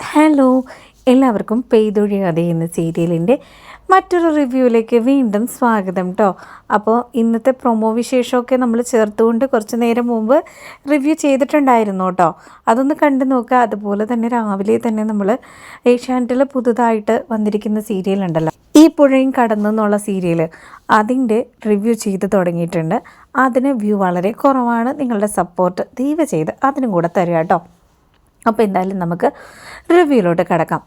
Hello എല്ലാവർക്കും പെയ്തൊഴിയാതെ എന്ന സീരിയലിന്റെ മറ്റൊരു റിവ്യൂവിലേക്ക് വീണ്ടും സ്വാഗതം കേട്ടോ അപ്പോൾ ഇന്നത്തെ പ്രൊമോ വിശേഷമൊക്കെ നമ്മൾ ചേർത്തുകൊണ്ട് കുറച്ച് നേരം മുമ്പ് റിവ്യൂ ചെയ്തിട്ടുണ്ടായിരുന്നു കേട്ടോ അതൊന്ന് കണ്ടു നോക്കുക. അതുപോലെ തന്നെ രാവിലെ തന്നെ നമ്മൾ ഏഷ്യാനെറ്റിൽ പുതുതായിട്ട് വന്നിരിക്കുന്ന സീരിയൽ ഉണ്ടല്ലോ. ഈ പുഴയും കടന്നു എന്നുള്ള സീരിയൽ അതിന്റെ റിവ്യൂ ചെയ്ത് തുടങ്ങിയിട്ടുണ്ട്. അതിന് വ്യൂ വളരെ കുറവാണ്. നിങ്ങളുടെ സപ്പോർട്ട് ദയവ് ചെയ്ത് അതിനും കൂടെ തരിക കേട്ടോ അപ്പോൾ എന്തായാലും നമുക്ക് റിവ്യൂയിലോട്ട് കിടക്കാം.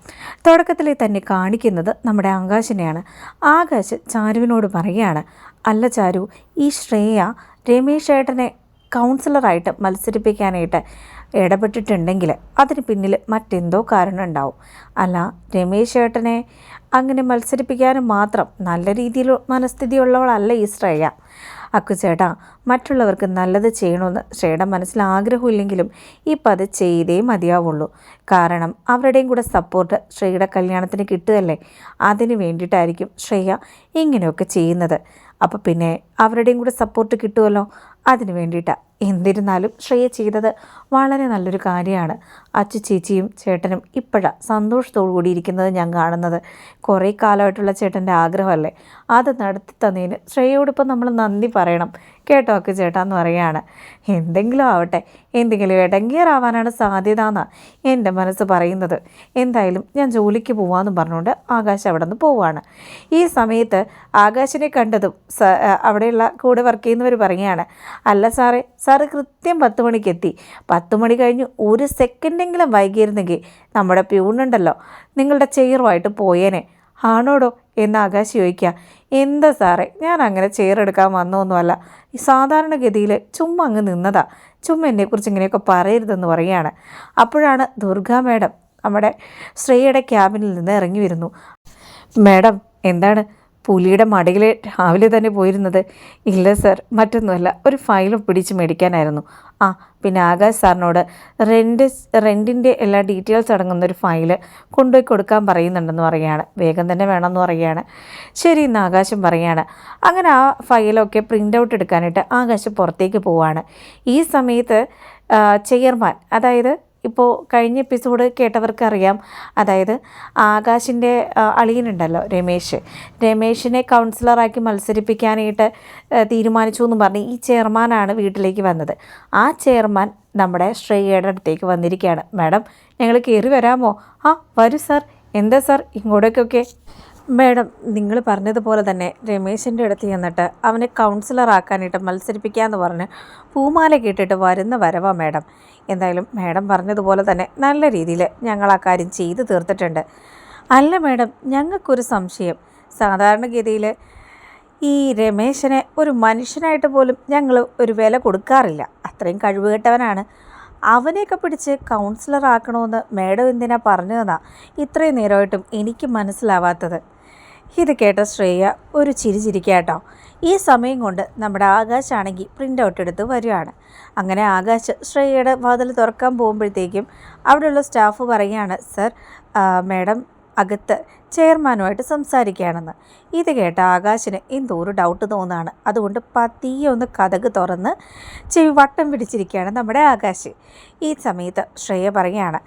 തുടക്കത്തിൽ തന്നെ കാണിക്കുന്നത് നമ്മുടെ ആകാശിനെയാണ്. ആകാശ് ചാരുവിനോട് പറയുകയാണ് അല്ല ചാരു ഈ ശ്രേയ രമേശ് ഏട്ടനെ കൗൺസിലറായിട്ട് മത്സരിപ്പിക്കാനായിട്ട് ഇടപെട്ടിട്ടുണ്ടെങ്കിൽ അതിന് പിന്നിൽ മറ്റെന്തോ കാരണം ഉണ്ടാവും. അല്ല രമേശ് ഏട്ടനെ അങ്ങനെ മത്സരിപ്പിക്കാനും മാത്രം നല്ല രീതിയിൽ മനസ്ഥിതി ഉള്ളവളല്ല ഈ ശ്രേയ. അക്കുചേട്ടാ മറ്റുള്ളവർക്ക് നല്ലത് ചെയ്യണമെന്ന് ചേട്ടൻ മനസ്സിൽ ആഗ്രഹമില്ലെങ്കിലും ഇപ്പം അത് ചെയ്തേ മതിയാവുള്ളൂ. കാരണം അവരുടെയും കൂടെ സപ്പോർട്ട് ശ്രേയുടെ കല്യാണത്തിന് കിട്ടുകയല്ലേ? അതിന് വേണ്ടിയിട്ടായിരിക്കും ശ്രേയ ഇങ്ങനെയൊക്കെ ചെയ്യുന്നത്. അപ്പോൾ പിന്നെ അവരുടെയും കൂടെ സപ്പോർട്ട് കിട്ടുമല്ലോ അതിന് വേണ്ടിയിട്ടാണ് എന്നിരുന്നാലും ശ്രേയ ചെയ്തത് വളരെ നല്ലൊരു കാര്യമാണ്. അച്ചു ചേച്ചിയും ചേട്ടനും ഇപ്പോഴാണ് സന്തോഷത്തോടു കൂടി ഇരിക്കുന്നത് ഞാൻ കാണുന്നത്. കുറേ കാലമായിട്ടുള്ള ചേട്ടന്റെ ആഗ്രഹമല്ലേ? അത് നടത്തി തന്നതിന് ശ്രേയോടൊപ്പം നമ്മൾ നന്ദി പറയണം. കേട്ടോ ഒക്കെ ചേട്ടാന്ന് പറയാണ് എന്തെങ്കിലും ആവട്ടെ. എന്തെങ്കിലും ഇടങ്ങിയറാവാനാണ് സാധ്യത എന്നാണ് എന്റെ മനസ്സ് പറയുന്നത്. എന്തായാലും ഞാൻ ജോലിക്ക് പോവാമെന്ന് പറഞ്ഞുകൊണ്ട് ആകാശ് അവിടെ നിന്ന് പോവാണ്. ഈ സമയത്ത് ആകാശിനെ കണ്ടതും അവിടെയുള്ള കൂടെ വർക്ക് ചെയ്യുന്നവർ പറയുകയാണ് അല്ല സാറേ സാറ് കൃത്യം പത്ത് മണിക്ക് എത്തി പത്ത് മണി കഴിഞ്ഞ് ഒരു സെക്കൻഡെങ്കിലും വൈകിയിരുന്നെങ്കിൽ നമ്മുടെ പ്യൂണുണ്ടല്ലോ നിങ്ങളുടെ ചെയറുമായിട്ട് പോയേനെ. ആണോടോ? എന്ന് ആകാശ് ചോദിക്കുക. എന്താ സാറേ ഞാൻ അങ്ങനെ ചെയറെടുക്കാൻ വന്നൊന്നുമല്ല. സാധാരണഗതിയിൽ ചുമ്മാ അങ്ങ് നിന്നതാ. ചുമ്മാ എന്നെക്കുറിച്ച് ഇങ്ങനെയൊക്കെ പറയരുതെന്ന് പറയുകയാണ്. അപ്പോഴാണ് ദുർഗ മാഡം നമ്മുടെ ശ്രീയുടെ ക്യാബിനിൽ നിന്ന് ഇറങ്ങി വരുന്നു. മാഡം എന്താണ്? പുലിയുടെ മടയിൽ രാവിലെ തന്നെ പോയിരുന്നത് ഇല്ല സർ മറ്റൊന്നുമല്ല. ഒരു ഫയൽ പിടിച്ച് മേടിക്കാനായിരുന്നു. ആ പിന്നെ ആകാശ് സാറിനോട് റെന്റ് റെന്റിന്റെ എല്ലാ ഡീറ്റെയിൽസ് അടങ്ങുന്ന ഒരു ഫയൽ കൊണ്ടുപോയി കൊടുക്കാൻ പറയുന്നുണ്ടെന്ന് പറയുകയാണ്. വേഗം തന്നെ വേണമെന്ന് പറയുകയാണ്. ശരി ഇന്ന് ആകാശം പറയുകയാണ്. അങ്ങനെ ആ ഫയലൊക്കെ പ്രിന്റ് ഔട്ട് എടുക്കാനായിട്ട് ആകാശം പുറത്തേക്ക് പോവാണ്. ഈ സമയത്ത് ചെയർമാൻ അതായത് ഇപ്പോൾ കഴിഞ്ഞ എപ്പിസോഡ് കേട്ടവർക്ക് അറിയാം അതായത് ആകാശിന്റെ അളിയനുണ്ടല്ലോ രമേശ്. രമേശിനെ കൗൺസിലറാക്കി മത്സരിപ്പിക്കാനായിട്ട് തീരുമാനിച്ചു എന്ന് പറഞ്ഞ് ഈ ചെയർമാനാണ് വീട്ടിലേക്ക് വന്നത്. ആ ചെയർമാൻ നമ്മുടെ ശ്രേയയുടെ അടുത്തേക്ക് വന്നിരിക്കുകയാണ്. മാഡം ഞങ്ങൾ കയറി വരാമോ? ആ വരൂ സാർ. എന്താ സാർ? ഇങ്ങോട്ടേക്കൊക്കെ. മാഡം നിങ്ങൾ പറഞ്ഞതുപോലെ തന്നെ രമേശിന്റെ അടുത്ത് ചെന്നിട്ട് അവനെ കൗൺസിലറാക്കാനായിട്ട് മത്സരിപ്പിക്കാമെന്ന് പറഞ്ഞ് പൂമാല കേട്ടിട്ട് വരുന്ന വരവാ മാഡം. എന്തായാലും മേഡം പറഞ്ഞതുപോലെ തന്നെ നല്ല രീതിയിൽ ഞങ്ങൾ ആ കാര്യം ചെയ്തു തീർത്തിട്ടുണ്ട്. അല്ല മാഡം ഞങ്ങൾക്കൊരു സംശയം. സാധാരണഗതിയിൽ ഈ രമേശനെ ഒരു മനുഷ്യനായിട്ട് പോലും ഞങ്ങൾ ഒരു വില കൊടുക്കാറില്ല. അത്രയും കഴിവുകെട്ടവനാണ്. അവനെയൊക്കെ പിടിച്ച് കൗൺസിലർ ആക്കണമെന്ന് മേഡം എന്തിനാ പറഞ്ഞതെന്നാ ഇത്രയും നേരമായിട്ടും എനിക്ക് മനസ്സിലാവാത്തത്. ഇത് കേട്ട ശ്രേയ ഒരു ചിരി ചിരിക്കാട്ടോ. ഈ സമയം കൊണ്ട് നമ്മുടെ ആകാശാണെങ്കിൽ പ്രിന്റ് ഔട്ട് എടുത്ത് വരികയാണ് അങ്ങനെ ആകാശ് ശ്രേയയുടെ വാതിൽ തുറക്കാൻ പോകുമ്പോഴത്തേക്കും അവിടെയുള്ള സ്റ്റാഫ് പറയുകയാണ് സർ മേഡം അകത്ത് ചെയർമാനുമായിട്ട് സംസാരിക്കുകയാണെന്ന്. ഇത് കേട്ട ആകാശിന് എന്തോ ഒരു ഡൗട്ട് തോന്നുകയാണ് അതുകൊണ്ട് പതിയെ ഒന്ന് കഥക് തുറന്ന് ചെവി വട്ടം പിടിച്ചിരിക്കുകയാണ് നമ്മുടെ ആകാശ്. ഈ സമയത്ത് ശ്രേയ പറയുകയാണ്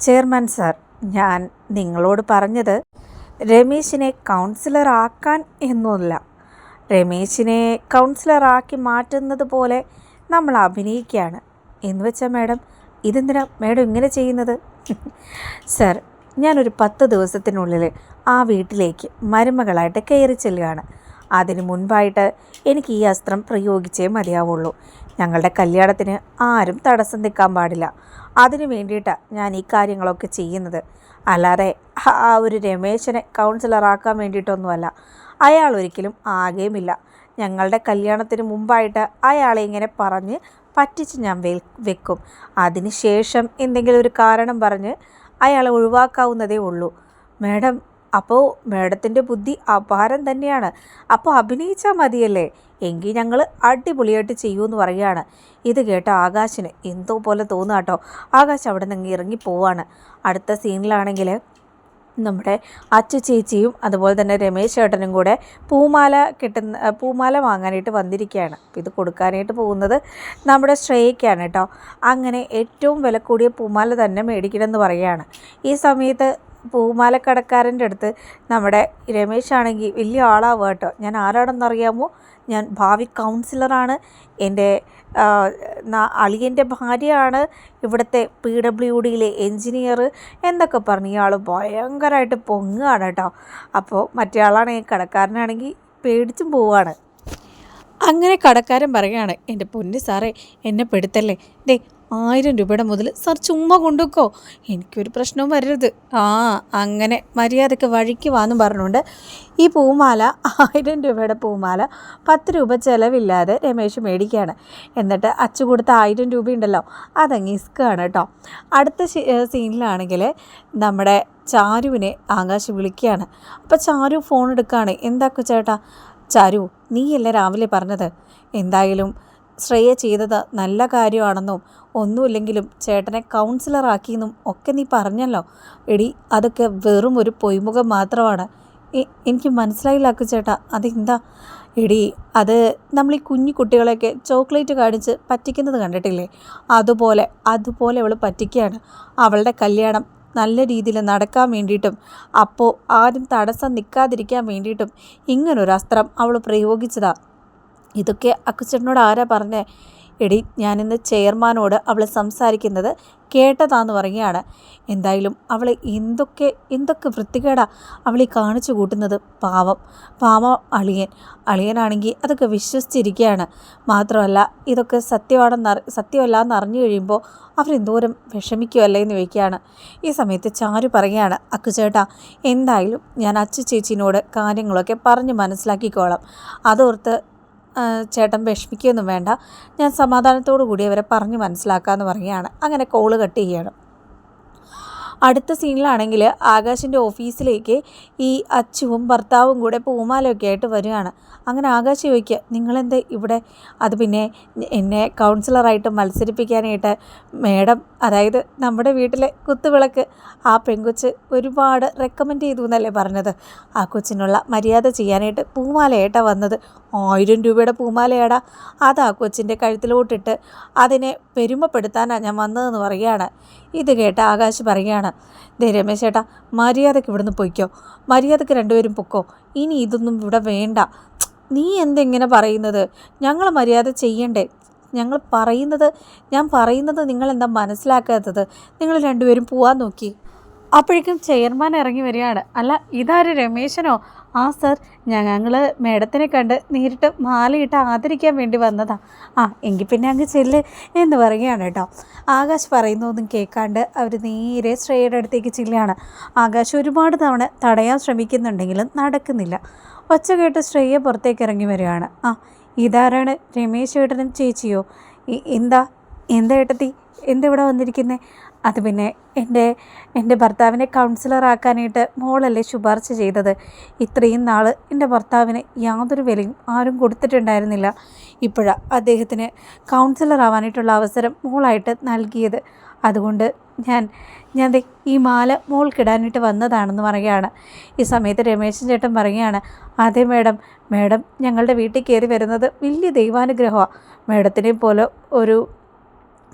ചെയർമാൻ സാർ ഞാൻ നിങ്ങളോട് പറഞ്ഞത് രമേശിനെ കൗൺസിലർ ആക്കാൻ എന്നല്ല രമേശിനെ കൗൺസിലറാക്കി മാറ്റുന്നത് പോലെ നമ്മൾ അഭിനയിക്കുകയാണ്. എന്ന് വെച്ചാൽ മാഡം ഇതെന്തിനാ? മാഡം ഇങ്ങനെ ചെയ്യുന്നത്? സർ ഞാനൊരു പത്ത് ദിവസത്തിനുള്ളിൽ ആ വീട്ടിലേക്ക് മരുമകളായിട്ട് കയറി ചെല്ലുകയാണ്. അതിന് മുൻപായിട്ട് എനിക്ക് ഈ അസ്ത്രം പ്രയോഗിച്ചേ മതിയാവുള്ളൂ. ഞങ്ങളുടെ കല്യാണത്തിന് ആരും തടസ്സം നിൽക്കാൻ പാടില്ല. അതിനു വേണ്ടിയിട്ടാണ് ഞാൻ ഈ കാര്യങ്ങളൊക്കെ ചെയ്യുന്നത്. അല്ലാതെ ആ ഒരു രമേശനെ കൗൺസിലറാക്കാൻ വേണ്ടിയിട്ടൊന്നുമല്ല. അയാൾ ഒരിക്കലും ആകെയുമില്ല. ഞങ്ങളുടെ കല്യാണത്തിന് മുമ്പായിട്ട് അയാളെ ഇങ്ങനെ പറഞ്ഞ് പറ്റിച്ച് ഞാൻ വെക്കും. അതിനുശേഷം എന്തെങ്കിലും ഒരു കാരണം പറഞ്ഞ് അയാളെ ഒഴിവാക്കാവുന്നതേ ഉള്ളൂ. മാഡം അപ്പോൾ മാഡത്തിന്റെ ബുദ്ധി അപാരം തന്നെയാണ്. അപ്പോൾ അഭിനയിച്ചാൽ മതിയല്ലേ? എങ്കിൽ ഞങ്ങൾ അടിപൊളിയായിട്ട് ചെയ്യുമെന്ന് പറയുകയാണ് ഇത് കേട്ട ആകാശിന് എന്തോ പോലെ തോന്നാട്ടോ. ആകാശ് അവിടെ നിന്ന് ഇറങ്ങി പോവാണ്. അടുത്ത സീനിലാണെങ്കിൽ നമ്മുടെ അച്ചു ചേച്ചിയും അതുപോലെ തന്നെ രമേശ് ചേട്ടനും കൂടെ പൂമാല കിട്ടുന്ന പൂമാല വാങ്ങാനായിട്ട് വന്നിരിക്കുകയാണ്. ഇത് കൊടുക്കാനായിട്ട് പോകുന്നത് നമ്മുടെ ശ്രേയയ്ക്കാണ് കേട്ടോ. അങ്ങനെ ഏറ്റവും വില കൂടിയ പൂമാല തന്നെ മേടിക്കണമെന്ന് പറയുകയാണ്. ഈ സമയത്ത് പൂമാലക്കടക്കാരന്റെ അടുത്ത് നമ്മുടെ രമേശ് ആണെങ്കിൽ വലിയ ആളാവുക കേട്ടോ. ഞാൻ ആരാണെന്നറിയാമോ? ഞാൻ ഭാവി കൗൺസിലറാണ്. എന്റെ അളിയന്റെ ഭാര്യയാണ് ഇവിടുത്തെ പി ഡബ്ല്യു ഡിയിലെ എൻജിനീയർ എന്നൊക്കെ പറഞ്ഞ് ഇയാൾ ഭയങ്കരമായിട്ട് പൊങ്ങുകയാണ് കേട്ടോ. അപ്പോൾ മറ്റേ ആളാണെങ്കിൽ കടക്കാരനാണെങ്കിൽ പേടിച്ചും പോവുകയാണ് അങ്ങനെ കടക്കാരൻ പറയുകയാണ് എന്റെ പൊന്നു സാറേ എന്നെ പെടുത്തല്ലേ? ദേ ആയിരം രൂപയുടെ മുതൽ സാർ ചുമ്മാ കൊണ്ടുവെക്കോ എനിക്കൊരു പ്രശ്നവും വരരുത്. ആ അങ്ങനെ മര്യാദയ്ക്ക് വഴിക്ക് വാന്നും പറഞ്ഞുകൊണ്ട് ഈ പൂമാല ആയിരം രൂപയുടെ പൂമാല പത്ത് രൂപ ചിലവില്ലാതെ രമേശ് മേടിക്കുകയാണ്. എന്നിട്ട് അച്ചു കൊടുത്ത ആയിരം രൂപ ഉണ്ടല്ലോ അതങ്ങ് ഇസ്ക്കാണ് കേട്ടോ. അടുത്ത സീനിലാണെങ്കിൽ നമ്മുടെ ചാരുവിനെ ആകാശ് വിളിക്കുകയാണ്. അപ്പോൾ ചാരു ഫോൺ എടുക്കുകയാണ്. എന്താക്കു ചേട്ടാ ചാരു നീയല്ലേ രാവിലെ പറഞ്ഞത്? എന്തായാലും ശ്രേയ ചെയ്തത് നല്ല കാര്യമാണെന്നും ഒന്നുമില്ലെങ്കിലും ചേട്ടനെ കൗൺസിലറാക്കിയെന്നും ഒക്കെ നീ പറഞ്ഞല്ലോ. എടി അതൊക്കെ വെറും ഒരു പൊയ്മുഖം മാത്രമാണ്. എനിക്ക് മനസ്സിലായില്ല ചേട്ടാ അതെന്താ? എടി അത് നമ്മൾ ഈ കുഞ്ഞു കുട്ടികളെയൊക്കെ ചോക്ലേറ്റ് കാണിച്ച് പറ്റിക്കുന്നത് കണ്ടിട്ടില്ലേ? അതുപോലെ അതുപോലെ അവൾ പറ്റിക്കുകയാണ്. അവളുടെ കല്യാണം നല്ല രീതിയിൽ നടക്കാൻ വേണ്ടിയിട്ടും അപ്പോൾ ആരും തടസ്സം നിൽക്കാതിരിക്കാൻ വേണ്ടിയിട്ടും ഇങ്ങനൊരു അസ്ത്രം അവൾ പ്രയോഗിച്ചതാണ് ഇതൊക്കെ അക്കുച്ചേട്ടനോട് ആരാ പറഞ്ഞേ? എടി ഞാനിന്ന് ചെയർമാനോട് അവൾ സംസാരിക്കുന്നത് കേട്ടതാന്ന് പറയുകയാണ്. എന്തായാലും അവൾ എന്തൊക്കെ എന്തൊക്കെ വൃത്തികേടാ അവളീ കാണിച്ചു കൂട്ടുന്നത്. പാവം പാവം അളിയൻ. അളിയനാണെങ്കിൽ അതൊക്കെ വിശ്വസിച്ചിരിക്കുകയാണ്. മാത്രമല്ല ഇതൊക്കെ സത്യമാണെന്ന് സത്യമല്ല എന്ന് അറിഞ്ഞു കഴിയുമ്പോൾ അവരെന്തോരം വിഷമിക്കുമല്ലേ എന്ന് ചോദിക്കുകയാണ്. ഈ സമയത്ത് ചാരു പറയുകയാണ് അക്കുചേട്ടാ എന്തായാലും ഞാൻ അച്ചു ചേച്ചിനോട് കാര്യങ്ങളൊക്കെ പറഞ്ഞ് മനസ്സിലാക്കിക്കോളാം. അതോർത്ത് ചേട്ടൻ വിഷമിക്കുകയൊന്നും വേണ്ട. ഞാൻ സമാധാനത്തോടു കൂടി അവരെ പറഞ്ഞ് മനസ്സിലാക്കാമെന്ന് പറയുകയാണ്. അങ്ങനെ കോൾ കട്ട് ചെയ്യണം അടുത്ത സീനിലാണെങ്കിൽ ആകാശിന്റെ ഓഫീസിലേക്ക് ഈ അച്ചുവും ഭർത്താവും കൂടെ പൂമാലയൊക്കെ ആയിട്ട് വരികയാണ്. അങ്ങനെ ആകാശ് ചോദിക്കുക നിങ്ങളെന്ത് ഇവിടെ? അത് പിന്നെ എന്നെ കൗൺസിലറായിട്ട് മത്സരിപ്പിക്കാനായിട്ട് മേഡം അതായത് നമ്മുടെ വീട്ടിലെ കുത്തുവിളക്ക് ആ പെങ്കൊച്ച് ഒരുപാട് റെക്കമെൻഡ് ചെയ്തു എന്നല്ലേ പറഞ്ഞത്? ആ കൊച്ചിനുള്ള മര്യാദ ചെയ്യാനായിട്ട് പൂമാലയായിട്ടാണ് വന്നത്. ആയിരം രൂപയുടെ പൂമാലയാടാ. അത് ആ കൊച്ചിന്റെ കഴുത്തിലോട്ടിട്ട് അതിനെ പെരുമപ്പെടുത്താനാണ് ഞാൻ വന്നതെന്ന് പറയുകയാണ്. ഇത് കേട്ട ആകാശ് പറയുകയാണ് ദേ രമേശ് ചേട്ടാ മര്യാദയ്ക്ക് ഇവിടുന്ന് പൊയ്ക്കോ. മര്യാദയ്ക്ക് രണ്ടുപേരും പൊക്കോ. ഇനി ഇതൊന്നും ഇവിടെ വേണ്ട. നീ എന്തെങ്ങനെ പറയുന്നത്? ഞങ്ങൾ മര്യാദ ചെയ്യണ്ടേ. ഞങ്ങൾ പറയുന്നത് ഞാൻ പറയുന്നത് നിങ്ങൾ എന്താ മനസ്സിലാക്കാത്തത്? നിങ്ങൾ രണ്ടുപേരും പോവാൻ നോക്കി. അപ്പോഴേക്കും ചെയർമാൻ ഇറങ്ങി വരികയാണ്. അല്ല ഇതാര് രമേശനോ? ആ സർ ഞങ്ങൾ മേഡത്തിനെ കണ്ട് നേരിട്ട് മാലയിട്ട് ആദരിക്കാൻ വേണ്ടി വന്നതാ. ആ എങ്കിൽ പിന്നെ അങ്ങ് ചെല്ല് എന്ന് പറയുകയാണ് കേട്ടോ. ആകാശ് പറയുന്നതൊന്നും കേൾക്കാണ്ട് അവർ നേരെ ശ്രേയയുടെ അടുത്തേക്ക് ചെല്ലുകയാണ്. ആകാശ് ഒരുപാട് തവണ തടയാൻ ശ്രമിക്കുന്നുണ്ടെങ്കിലും നടക്കുന്നില്ല. ഒച്ച കേട്ട് ശ്രേയ പുറത്തേക്ക് ഇറങ്ങി വരികയാണ്. ആ ഇതാരാണ്? രമേശ് ഏട്ടനും ചേച്ചിയോ? എന്താ? എന്താ ഏട്ടത്തി? എന്താ ഇവിടെ വന്നിരിക്കുന്നത് അത് പിന്നെ എന്റെ എന്റെ ഭർത്താവിനെ കൗൺസിലറാക്കാനായിട്ട് മോളല്ലേ ശുപാർശ ചെയ്തത്. ഇത്രയും നാൾ എന്റെ ഭർത്താവിന് യാതൊരു വിലയും ആരും കൊടുത്തിട്ടുണ്ടായിരുന്നില്ല. ഇപ്പോഴാണ് അദ്ദേഹത്തിന് കൗൺസിലർ ആവാനായിട്ടുള്ള അവസരം മോളായിട്ട് നൽകിയത്. അതുകൊണ്ട് ഞാൻ ഞാൻ ഈ മാല മോൾക്കിടാനായിട്ട് വന്നതാണെന്ന് പറയുകയാണ്. ഈ സമയത്ത് രമേശൻ ചേട്ടൻ പറയുകയാണ് അതെ മേഡം മേഡം ഞങ്ങളുടെ വീട്ടിൽ കയറി വരുന്നത് വലിയ ദൈവാനുഗ്രഹമാണ് മേഡത്തിനെ പോലെ ഒരു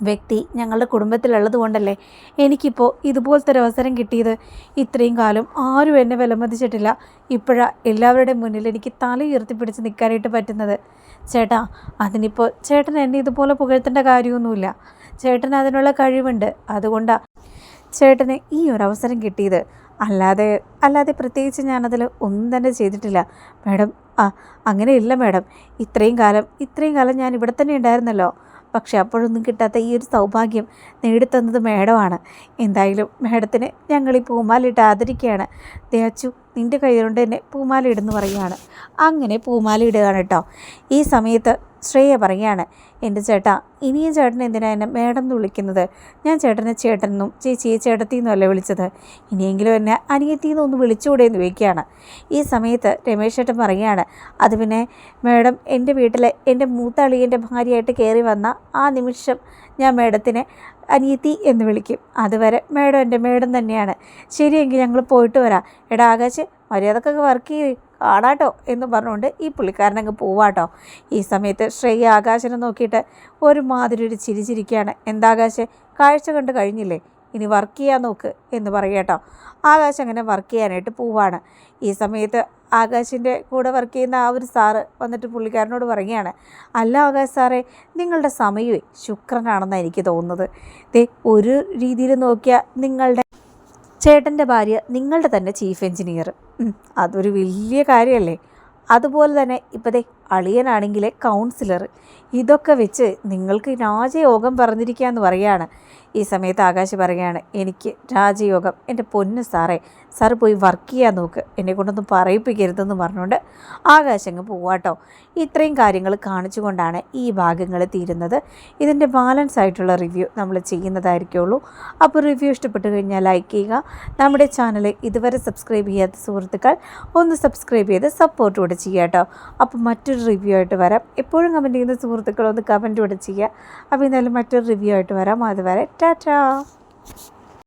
വ്യക്തി ഞങ്ങളുടെ കുടുംബത്തിലുള്ളത് കൊണ്ടല്ലേ എനിക്കിപ്പോൾ ഇതുപോലത്തെ ഒരു അവസരം കിട്ടിയത്? ഇത്രയും കാലം ആരും എന്നെ വിലമതിച്ചിട്ടില്ല. ഇപ്പോഴാണ് എല്ലാവരുടെ മുന്നിൽ എനിക്ക് തല ഉയർത്തിപ്പിടിച്ച് നിൽക്കാനായിട്ട് പറ്റുന്നത്. ചേട്ടാ അതിനിപ്പോൾ ചേട്ടൻ എന്നെ ഇതുപോലെ പുകഴ്ത്തേണ്ട കാര്യമൊന്നുമില്ല. ചേട്ടന് അതിനുള്ള കഴിവുണ്ട്. അതുകൊണ്ടാണ് ചേട്ടന് ഈ ഒരു അവസരം കിട്ടിയത്. അല്ലാതെ അല്ലാതെ പ്രത്യേകിച്ച് ഞാനതിൽ ഒന്നും തന്നെ ചെയ്തിട്ടില്ല. മാഡം ആ അങ്ങനെയില്ല മാഡം. ഇത്രയും കാലം ഇത്രയും കാലം ഞാൻ ഇവിടെ തന്നെ ഉണ്ടായിരുന്നല്ലോ. പക്ഷേ അപ്പോഴൊന്നും കിട്ടാത്ത ഈ ഒരു സൗഭാഗ്യം നേടിത്തന്നത് മേഡമാണ്. എന്തായാലും മേഡത്തിന് ഞങ്ങൾ ഈ പൂമാലിട്ട് ആദരിക്കുകയാണ് ദേച്ചു നിന്റെ കൈ കൊണ്ട് തന്നെ പൂമാല ഇടുന്നു പറയുകയാണ്. അങ്ങനെ പൂമാല ഇടുകയാണ് കേട്ടോ. ഈ സമയത്ത് ശ്രേയ പറയുകയാണ് എന്റെ ചേട്ടാ ഇനിയും ചേട്ടൻ എന്തിനാ എന്നെ മേഡം എന്ന് വിളിക്കുന്നത്? ഞാൻ ചേട്ടനെ ചേട്ടനെന്നും ചേച്ചിയെ ചേട്ടത്തിന്നും അല്ലേ വിളിച്ചത്? ഇനിയെങ്കിലും എന്നെ അനിയത്തിന്നും ഒന്ന് വിളിച്ചുകൂടെ എന്ന് ചോദിക്കുകയാണ്. ഈ സമയത്ത് രമേശ് ചേട്ടൻ പറയുകയാണ് അത് പിന്നെ മേഡം എന്റെ വീട്ടിലെ എന്റെ മൂത്ത അളിയന്റെ ഭാര്യയായിട്ട് കയറി വന്ന ആ നിമിഷം ഞാൻ മേഡത്തിനെ അനിയത്തി എന്ന് വിളിക്കും. അതുവരെ മേഡം എന്റെ മേഡം തന്നെയാണ്. ശരിയെങ്കിൽ ഞങ്ങൾ പോയിട്ട് വരാം. എടാ ആകാശ് മര്യാദക്കൊക്കെ വർക്ക് ചെയ്ത് കാണാട്ടോ എന്ന് പറഞ്ഞുകൊണ്ട് ഈ പുള്ളിക്കാരനങ്ങ് പോവാട്ടോ. ഈ സമയത്ത് ശ്രേയ ആകാശനെ നോക്കിയിട്ട് ഒരുമാതിരി ഒരു ചിരി ചിരിക്കുകയാണ് എന്താ ആകാശ് കാഴ്ച കണ്ട് കഴിഞ്ഞില്ലേ? ഇനി വർക്ക് ചെയ്യാൻ നോക്ക് എന്ന് പറയട്ടോ ആകാശ് അങ്ങനെ വർക്ക് ചെയ്യാനായിട്ട് പോവാണ്. ഈ സമയത്ത് ആകാശിന്റെ കൂടെ വർക്ക് ചെയ്യുന്ന ആ ഒരു സാറ് വന്നിട്ട് പുള്ളിക്കാരനോട് പറയുകയാണ് അല്ല ആകാശ് സാറേ നിങ്ങളുടെ സമയമേ ശുക്രനാണെന്നാണ് എനിക്ക് തോന്നുന്നത്. ദേ ഒരു രീതിയിൽ നോക്കിയാൽ നിങ്ങളുടെ ചേട്ടന്റെ ഭാര്യ നിങ്ങളുടെ തന്നെ ചീഫ് എഞ്ചിനീയർ അതൊരു വലിയ കാര്യമല്ലേ? അതുപോലെ തന്നെ ഇപ്പോഴത്തെ ദേ അളിയനാണെങ്കിൽ കൗൺസിലർ ഇതൊക്കെ വെച്ച് നിങ്ങൾക്ക് രാജയോഗം പറഞ്ഞിരിക്കുക എന്ന് പറയാണ് ഈ സമയത്ത് ആകാശ് പറയുകയാണ് എനിക്ക് രാജയോഗം എന്റെ പൊന്ന് സാറേ സാറ് പോയി വർക്ക് ചെയ്യാൻ നോക്ക് എന്നെ കൊണ്ടൊന്നും പറയിപ്പിക്കരുതെന്ന് പറഞ്ഞുകൊണ്ട് ആകാശ് അങ്ങ് പോവാട്ടോ ഇത്രയും കാര്യങ്ങൾ കാണിച്ചുകൊണ്ടാണ് ഈ ഭാഗങ്ങൾ തീരുന്നത്. ഇതിന്റെ ബാലൻസ് ആയിട്ടുള്ള റിവ്യൂ നമ്മൾ ചെയ്യുന്നതായിരിക്കുള്ളൂ. അപ്പോൾ റിവ്യൂ ഇഷ്ടപ്പെട്ട് കഴിഞ്ഞാൽ ലൈക്ക് ചെയ്യുക. നമ്മുടെ ചാനൽ ഇതുവരെ സബ്സ്ക്രൈബ് ചെയ്യാത്ത സുഹൃത്തുക്കൾ ഒന്ന് സബ്സ്ക്രൈബ് ചെയ്ത് സപ്പോർട്ട് കൂടെ ചെയ്യുക കേട്ടോ അപ്പോൾ മറ്റൊരു റിവ്യൂ ആയിട്ട് വരാം. എപ്പോഴും കമന്റ് ചെയ്യുന്ന സുഹൃത്തുക്കൾ ഒന്ന് കമന്റ് കൂടെ ചെയ്യുക. അപ്പോൾ എന്തായാലും മറ്റൊരു റിവ്യൂ ആയിട്ട് വരാം. അതുവരെ Ta-ta.